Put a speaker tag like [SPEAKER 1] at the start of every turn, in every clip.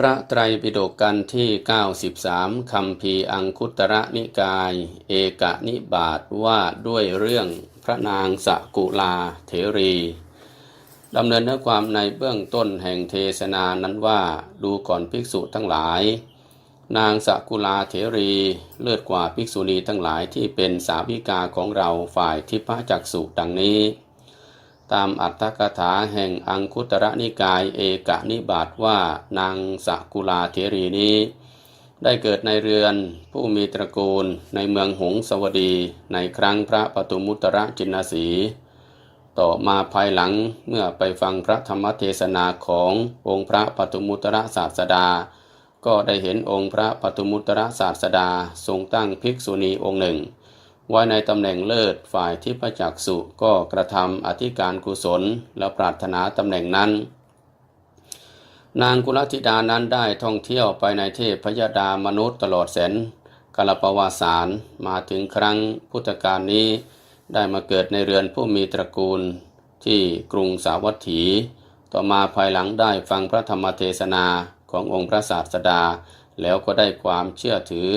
[SPEAKER 1] พระไตรปิฎกกันที่ 93คำพีอังคุตระนิกาย เอกนิบาตว่าด้วยเรื่องพระนางสกุลาเถรีดำเนินเนื้อความในเบื้องต้นแห่งเทศนานั้นว่าดูก่อนภิกษุทั้งหลาย นางสกุลาเถรีเลือดกว่าภิกษุณีทั้งหลายที่เป็นสาวิกาของเราฝ่ายทิพจักสุดังนี้ ตามอัตถกถาแห่งอังคุตระนิกายเอกนิบาตว่านางสกุลาเถรีนี้ ได้เกิดในเรือนผู้มีตระกูลในเมืองหงสวดีในครั้งพระปตุมุตระจินสี ต่อมาภายหลังเมื่อไปฟังพระธรรมเทศนาขององค์พระปตุมุตระศาสดา ก็ได้เห็นองค์พระปตุมุตระศาสดาทรงตั้งภิกษุณีองค์หนึ่ง ไว้ในตำแหน่งเลิศฝ่ายทิพจักสุก็กระทำอธิการกุศลและปรารถนาตำแหน่งนั้น นางกุลธิดานั้นได้ท่องเที่ยวไปในเทพพยดามนุษย์ตลอดแสนกาลปวาสารมาถึงครั้งพุทธกาลนี้ได้มาเกิดในเรือนผู้มีตระกูลที่กรุงสาวัตถี ต่อมาภายหลังได้ฟังพระธรรมเทศนาขององค์พระศาสดา แล้วก็ได้ความเชื่อถือ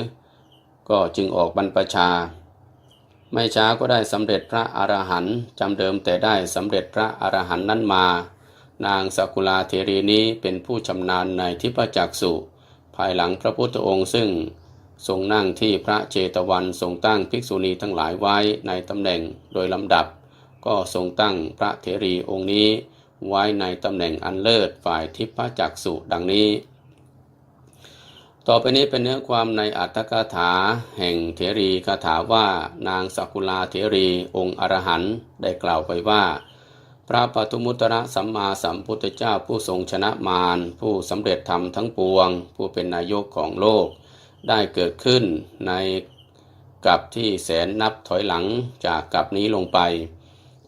[SPEAKER 1] ก็จึงออกบรรพชา ไม่ช้าก็ได้สำเร็จพระอรหันต์จำเดิมแต่ได้สำเร็จพระอรหันต์นั้นมา นางสกุลาเทรีนี้เป็นผู้ชำนาญในทิพจักสุภายหลังพระพุทธองค์ซึ่ง ทรงนั่งที่พระเจตวันทรงตั้งภิกษุณีทั้งหลายไว้ในตำแหน่งโดยลำดับ ก็ทรงตั้งพระเถรีองค์นี้ ไว้ในตำแหน่งอันเลิศฝ่ายทิพจักสุดังนี้ ต่อไปนี้เป็นเนื้อความในอัตถกถา แห่งเถรีคาถาว่านางสักุลาเถรีองค์อรหันต์ได้กล่าวไปว่า พระปทุมุตระสัมมาสัมพุทธเจ้าผู้ทรงชนะมาร ผู้สำเร็จธรรมทั้งปวง ผู้เป็นนายกของโลก ได้เกิดขึ้นในกับที่แสนนับถอยหลังจากกับนี้ลงไป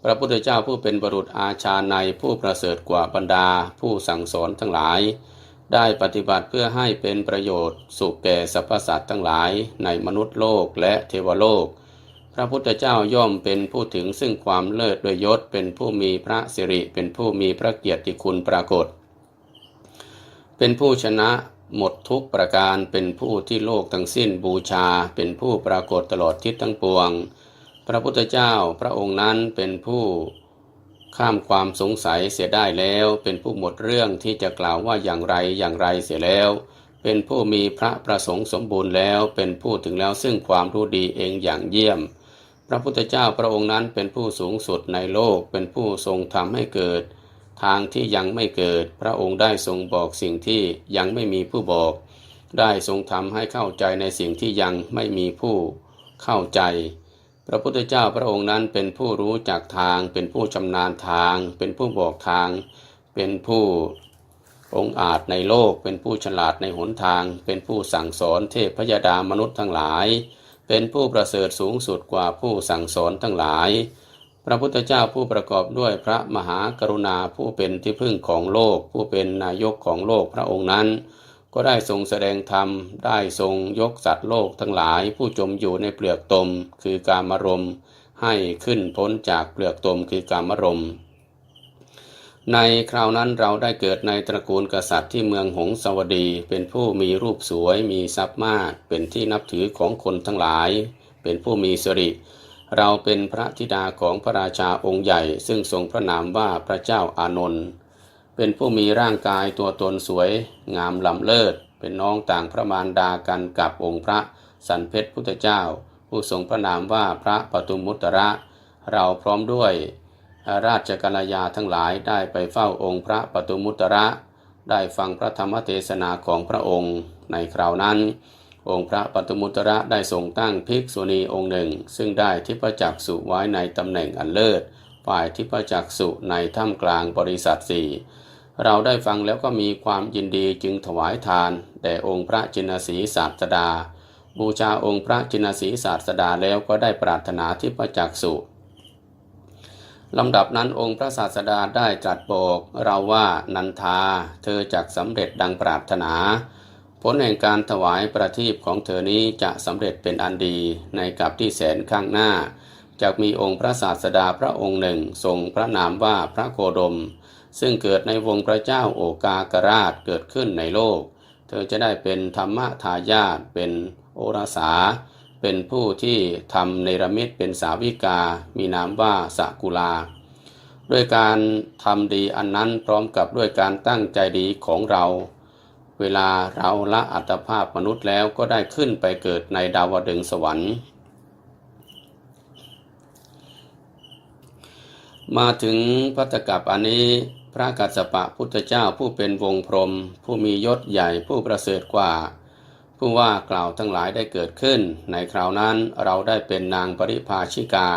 [SPEAKER 1] พระพุทธเจ้าผู้เป็นบรุษอาชาในผู้ประเสริฐกว่าบรรดา ผู้สั่งสอนทั้งหลาย ได้ปฏิบัติเพื่อให้เป็นประโยชน์สุขแก่สรรพสัตว์ทั้งหลายในมนุษย์โลกและเทวโลก พระพุทธเจ้าย่อมเป็นผู้ถึงซึ่งความเลิศด้วยยศเป็นผู้มีพระสิริ เป็นผู้มีพระเกียรติคุณปรากฏ เป็นผู้ชนะหมดทุกประการเป็นผู้ที่โลกทั้งสิ้นบูชา เป็นผู้ปรากฏตลอดทิศทั้งปวง พระพุทธเจ้าพระองค์นั้นเป็นผู้ ข้ามความสงสัยเสียได้แล้ว เป็นผู้หมดเรื่องที่จะกล่าวว่าอย่างไรอย่างไรเสียแล้ว เป็นผู้มีพระประสงค์สมบูรณ์แล้ว เป็นผู้ถึงแล้วซึ่งความรู้ดีเองอย่างเยี่ยม พระพุทธเจ้าพระองค์นั้นเป็นผู้สูงสุดในโลก เป็นผู้ทรงทำให้เกิด ทางที่ยังไม่เกิด พระองค์ได้ทรงบอกสิ่งที่ยังไม่มีผู้บอก ได้ทรงทำให้เข้าใจในสิ่งที่ยังไม่มีผู้เข้าใจ ระพุทธเจ้าพระองค์นั้นเป็นผู้รู้จักทาง เป็นผู้ชำนาญทาง เป็นผู้บอกทาง เป็นผู้องอาจในโลก เป็นผู้ฉลาดในหนทาง เป็นผู้สั่งสอนเทพพยดามนุษย์ทั้งหลาย เป็นผู้ประเสริฐสูงสุดกว่าผู้สั่งสอนทั้งหลาย พระพุทธเจ้าผู้ประกอบด้วยพระมหากรุณาผู้เป็นที่พึ่งของโลก ผู้เป็นนายกของโลกพระองค์นั้น ก็ได้ทรงแสดงธรรม ได้ทรงยกสัตว์โลกทั้งหลายผู้จมอยู่ในเปลือกตม คือการมรมให้ขึ้นพ้นจากเปลือกตมคือการมรมในคราวนั้นเราได้เกิดในตระกูลกษัตริย์ที่เมืองหงสาวดี เป็นผู้มีรูปสวยมีทรัพย์มาก เป็นที่นับถือของคนทั้งหลาย เป็นผู้มีสิริ เราเป็นพระธิดาของพระราชาองค์ใหญ่ ซึ่งทรงพระนามว่าพระเจ้าอานนท์ เป็นผู้มีร่างกายตัวตนสวยงามล้ำเลิศ เป็นน้องต่างพระมารดากันกับองค์พระสันเพชรพุทธเจ้า ผู้ทรงพระนามว่าพระปทุมมุตระ เราพร้อมด้วยราชกัลยาทั้งหลายได้ไปเฝ้าองค์พระปทุมุตระ ได้ฟังพระธรรมเทศนาของพระองค์ในคราวนั้น องค์พระปทุมมุตระได้ทรงตั้งภิกษุณีองค์หนึ่ง ซึ่งได้ทิพจักสุไว้ในตำแหน่งอันเลิศฝ่ายทิพจักสุในถ้ำกลางบริษัทสี่ เราได้ฟังแล้วก็มีความยินดีจึงถวายทาน แด่องค์พระจินสีศาสดา บูชาองค์พระจินสีศาสดาแล้วก็ได้ปรารถนาทิพจักสุลำดับนั้นองค์พระศาสดาได้ตรัสบอกเราว่านันทา เธอจักสำเร็จดังปรารถนา ผลแห่งการถวายประทีปของเธอนี้จะสำเร็จเป็นอันดีในกับที่แสนข้างหน้าจะมีองค์พระศาสดาพระองค์หนึ่ง ทรงพระนามว่าพระโคดม ซึ่งเกิดในวงพระเจ้าโอกากราชเกิดขึ้นในโลก เธอจะได้เป็นธรรมทายาทเป็นโอราสา เป็นผู้ที่ทำเนรมิตเป็นสาวิกา มีนามว่าสกุลา ด้วยการทำดีอันนั้นพร้อมกับด้วยการตั้งใจดีของเรา เวลาเราละอัตภาพมนุษย์แล้วก็ได้ขึ้นไปเกิดในดาวดึงสวรรค์มาถึงพัตตกับอันนี้ พระกัสสปะพุทธเจ้าผู้เป็นวงพรหมผู้มียศใหญ่ผู้ประเสริฐกว่า ผู้ว่ากล่าวทั้งหลายได้เกิดขึ้น ในคราวนั้นเราได้เป็นนางปริภาชิกา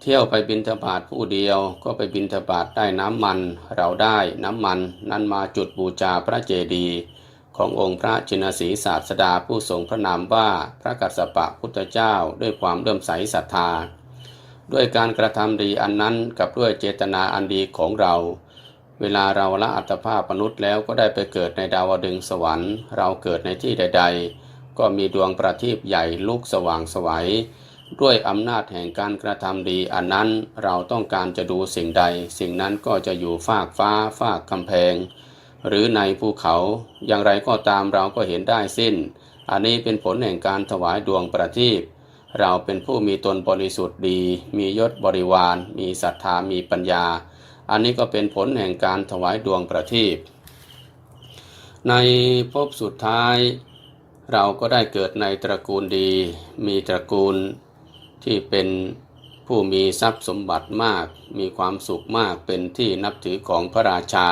[SPEAKER 1] เที่ยวไปบินทบาทผู้เดียวก็ไปบินทบาทได้น้ำมัน เราได้น้ำมัน นั้นมาจุดบูชาพระเจดีย์ขององค์พระจินสีศาสดาผู้ทรงพระนามว่าพระกัสสปะพุทธเจ้าด้วยความเลื่อมใสศรัทธา ด้วยการกระทำดีอันนั้นกับด้วยเจตนาอันดีของเรา เวลาเราละอัตภาพมนุษย์แล้วก็ได้ไปเกิดในดาวดึงสวรรค์ เราเกิดในที่ใด ๆ ก็มีดวงประทีปใหญ่ลุกสว่างสวัยด้วยอำนาจแห่งการกระทำดีอันนั้นเราต้องการจะดูสิ่งใด สิ่งนั้นก็จะอยู่ฟากฟ้าฟากกำแพง หรือในภูเขาอย่างไรก็ตามเราก็เห็นได้สิ้น อันนี้เป็นผลแห่งการถวายดวงประทีปเราเป็นผู้มีตนบริสุทธิ์ดี มียศบริวาร มีศรัทธามีปัญญา อันนี้ก็เป็นผลแห่งการถวายดวงประทีปในภพสุดท้าย เราก็ได้เกิดในตระกูลดี มีตระกูลที่เป็นผู้มีทรัพย์สมบัติมาก มีความสุขมากเป็นที่นับถือของพระราชา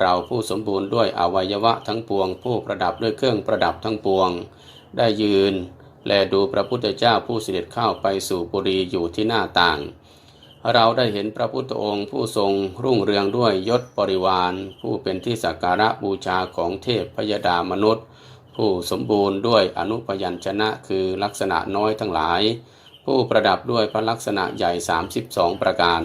[SPEAKER 1] เราผู้สมบูรณ์ด้วยอวัยวะทั้งปวง ผู้ประดับด้วยเครื่องประดับทั้งปวง ได้ยืน แลดูพระพุทธเจ้าผู้เสด็จเข้าไปสู่ปุรีอยู่ที่หน้าต่าง เราได้เห็นพระพุทธองค์ผู้ทรงรุ่งเรืองด้วยยศบริวาร ผู้เป็นที่สักการะบูชาของเทพพยดามนุษย์ ผู้สมบูรณ์ด้วยอนุพยัญชนะคือลักษณะน้อยทั้งหลาย ผู้ประดับด้วยพระลักษณะใหญ่ 32 ประการ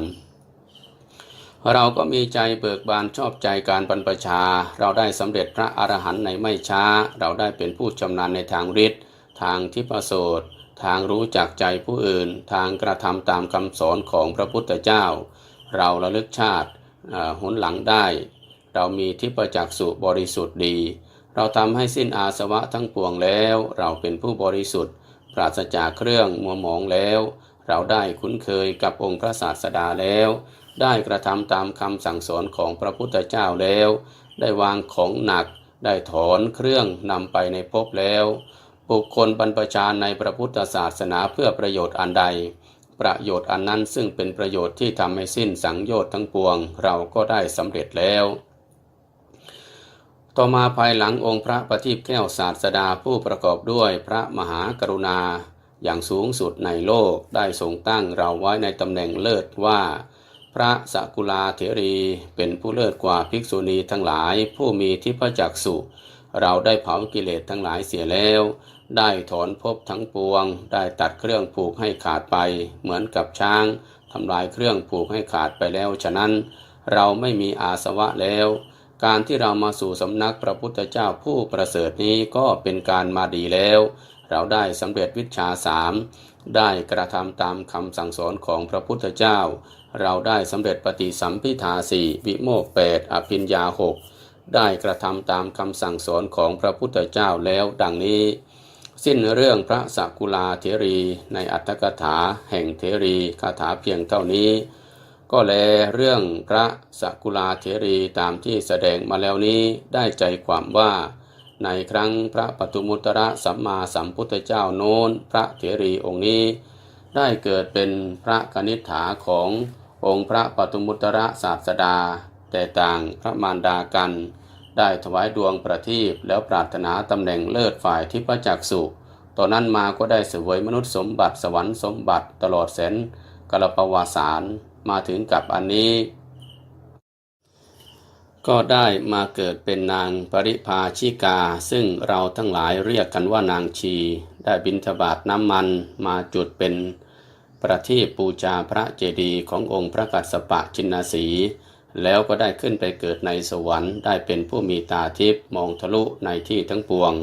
[SPEAKER 1] เราก็มีใจเบิกบานชอบใจการบรรพชา เราได้สำเร็จพระอรหันต์ในไม่ช้า เราได้เป็นผู้ชำนาญในทางฤทธิ์ทางทิพโสต ทางรู้จักใจผู้อื่น ทางกระทำตามคำสอนของพระพุทธเจ้า เราระลึกชาติหนหลังได้ เรามีทิพจักสุบริสุทธิ์ดี เราทำให้สิ้นอาสวะทั้งปวงแล้ว เราเป็นผู้บริสุทธิ์ ปราศจากเครื่องมัวหมองแล้ว เราได้คุ้นเคยกับองค์พระศาสดาแล้ว ได้กระทำตามคำสั่งสอนของพระพุทธเจ้าแล้ว ได้วางของหนักได้ถอนเครื่องนำไปในภพแล้ว บุคคลบรรพชาในพระพุทธศาสนาเพื่อประโยชน์อันใด ประโยชน์อันนั้นซึ่งเป็นประโยชน์ที่ทำให้สิ้นสังโยชน์ทั้งปวง เราก็ได้สำเร็จแล้วต่อมาภายหลังองค์พระประทีปแก้วศาสดาผู้ประกอบด้วยพระมหากรุณาอย่างสูงสุดในโลกได้ทรงตั้งเราไว้ในตำแหน่งเลิศว่า พระสกุลาเถรีเป็นผู้เลิศกว่าภิกษุณีทั้งหลายผู้มีทิพจักสุ เราได้เผากิเลสทั้งหลายเสียแล้ว ได้ถอนภพทั้งปวง ได้ตัดเครื่องผูกให้ขาดไป เหมือนกับช้างทำลายเครื่องผูกให้ขาดไปแล้ว ฉะนั้นเราไม่มีอาสวะแล้ว การที่เรามาสู่สำนักพระพุทธเจ้าผู้ประเสริฐนี้ก็เป็นการมาดีแล้ว เราได้สำเร็จวิชาสามได้กระทำตามคำสั่งสอนของพระพุทธเจ้า เราได้สำเร็จปฏิสัมพิทาสี่วิโมกแปดอภิญญาหก ได้กระทำตามคำสั่งสอนของพระพุทธเจ้าแล้วดังนี้ สิ้นเรื่องพระสักุลาเถรีในอัตถกถาแห่งเถรีคาถาเพียงเท่านี้ ก็แลเรื่องพระสักุลาเถรีตามที่แสดงมาแล้วนี้ได้ใจความว่า ในครั้งพระปทุมุตระสัมมาสัมพุทธเจ้าโน้น พระเถรีองค์นี้ได้เกิดเป็นพระกนิษฐาขององค์พระปทุมุตระศาสดา แต่ต่างพระมารดากัน ได้ถวายดวงประทีปแล้วปรารถนาตำแหน่งเลิศฝ่ายทิพจักสุตอนนั้นมาก็ได้เสวยมนุษย์สมบัติสวรรค์สมบัติตลอดแสนกลปวาสารมาถึงกับอันนี้ ก็ได้มาเกิดเป็นนางปริภาชิกา ซึ่งเราทั้งหลายเรียกกันว่านางชี ได้บิณฑบาตน้ำมันมาจุดเป็นประทีปปูชาพระเจดีย์ขององค์พระกัสสปะจินนาสี แล้วก็ได้ขึ้นไปเกิดในสวรรค์ได้เป็นผู้มีตาทิพย์มองทะลุในที่ทั้งปวง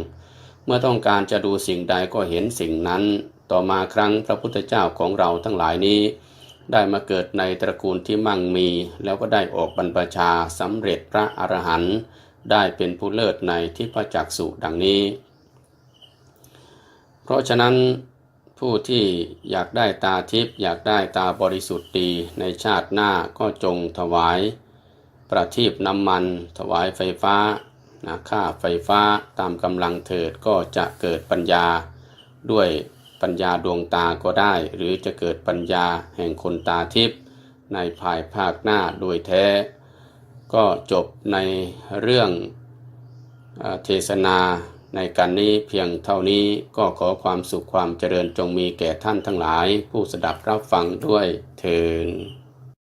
[SPEAKER 1] เมื่อต้องการจะดูสิ่งใดก็เห็นสิ่งนั้น ต่อมาครั้งพระพุทธเจ้าของเราทั้งหลายนี้ ได้มาเกิดในตระกูลที่มั่งมี แล้วก็ได้ออกบรรพชาสำเร็จพระอรหันต์ได้เป็นผู้เลิศในที่ประจักษุดังนี้ เพราะฉะนั้น ผู้ที่อยากได้ตาทิพย์อยากได้ตาบริสุทธิ์ดีในชาติหน้าก็จงถวาย ประทีปน้ำมัน ถวายไฟฟ้านะค่าไฟฟ้าตามกำลังเถิดก็จะเกิดปัญญา ด้วยปัญญาดวงตาก็ได้ หรือจะเกิดปัญญาแห่งคนตาทิพย์ในภายภาคหน้าโดยแท้ ก็จบในเรื่องเออเทศนา ในการนี้เพียงเท่านี้ก็ขอความสุขความเจริญจงมีแก่ท่านทั้งหลาย ผู้สดับรับฟังด้วยเทิน